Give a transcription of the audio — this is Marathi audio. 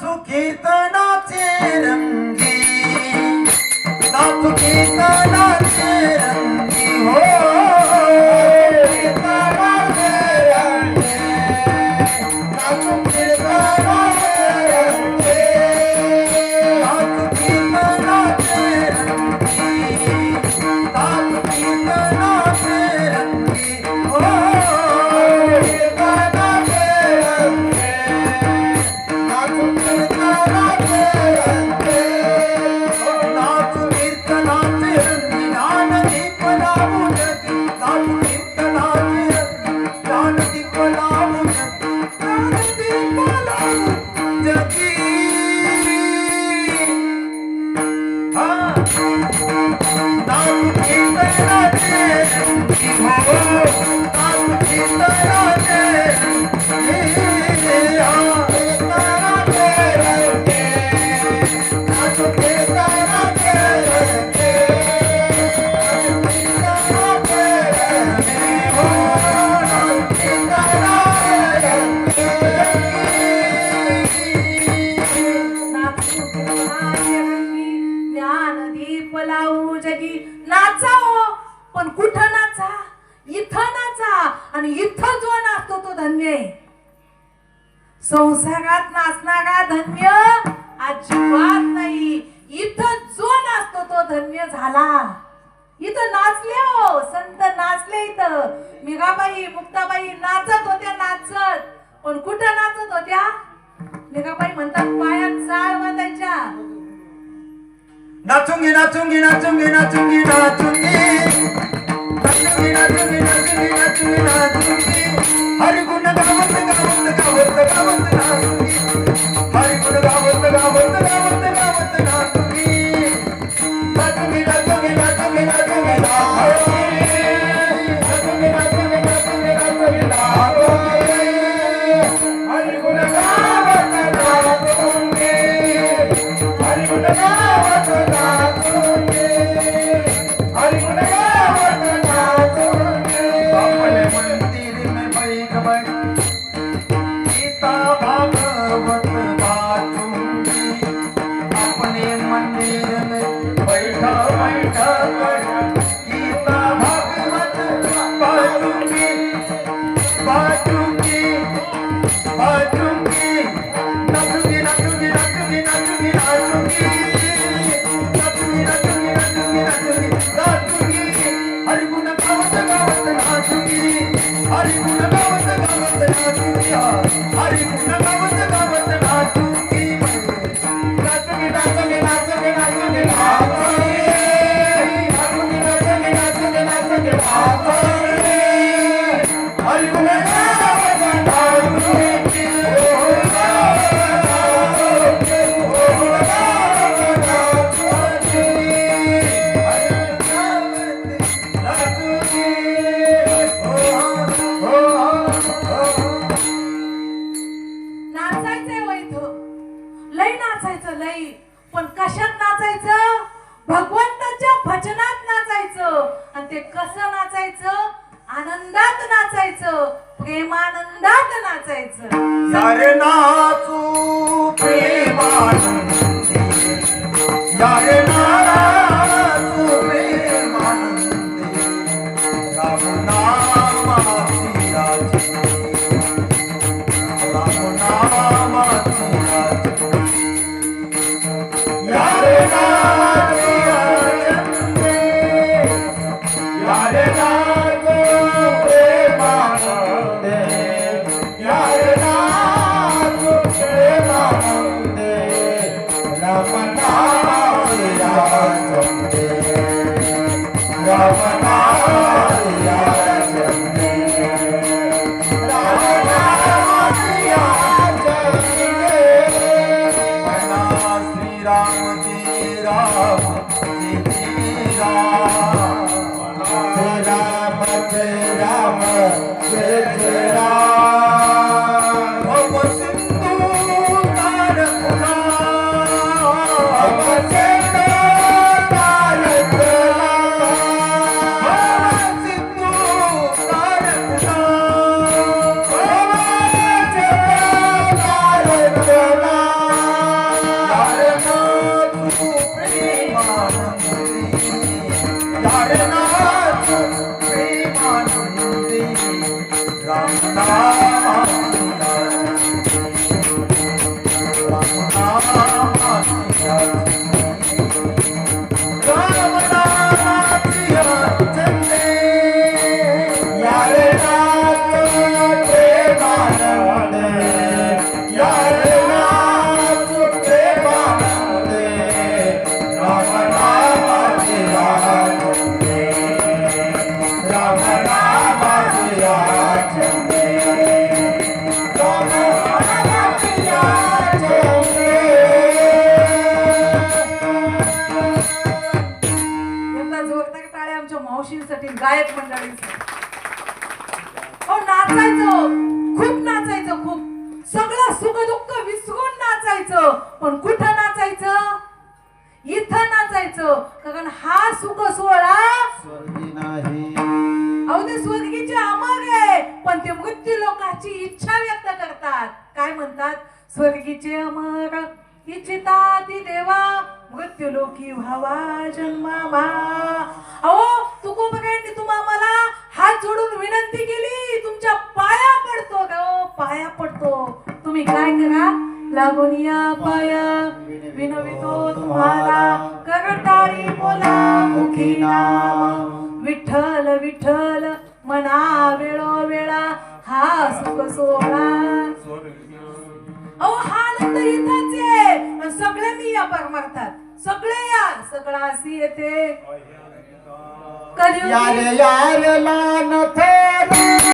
नाचू कीर्तनाचे रंगी. नाचू कीर्तन म्हणजे संसारात नाचणारा धन्य अजिबात नाही. इथं जो नाचतो तो धन्य झाला. इथं नाचले हो संत नाचले इथं. मिगाबाई मुक्ताबाई नाचत होत्या नाचत. पण कुठं नाचत होत्या? मिगाबाई म्हणतात पायात चाळ बांधायच्या. नाचुंगी नाचुंगी नाचुंगी नाचुंगी नाचुंगी I'm आनंदात नाचायचं प्रेमानंदात नाचायचं. सारे नाचू प्रेमानंदी. सारे Ya Ram Ya Ram Ram आमच्या मावशींसाठी गायक मंडळींसाठी हो नाचायचं. खूप नाचायचं खूप. सगळं सुख दुःख विसरून नाचायचं. पण कुठं नाचायचं? इथं नाचायचं. कारण हा सुख सोहळा अहो ते स्वर्गीचे अमर आहे. पण ते मृत्यू लोकांची इच्छा व्यक्त करतात. काय म्हणतात? स्वर्गीचे अमर इच्छिता ती देवा. मृत्यूलोकी व्हावा जन्मामा. अहो तुकोबरायांनी तुम्हा मला हात जोडून विनंती केली. तुमच्या पाया पडतो ग पाया पडतो. तुम्ही काय करा? लागून या पाया. विनवितो तुम्हाला करतारी बोला मुखी नाम. विठ्ठल विठ्ठल मना वेळो वेळा हा सुख सोहळा. अहो हा आनंद आणि सगळ्यांनी या परमार्थात. सगळे या सगळा अशी येते. कलियुगी यार यार लानथे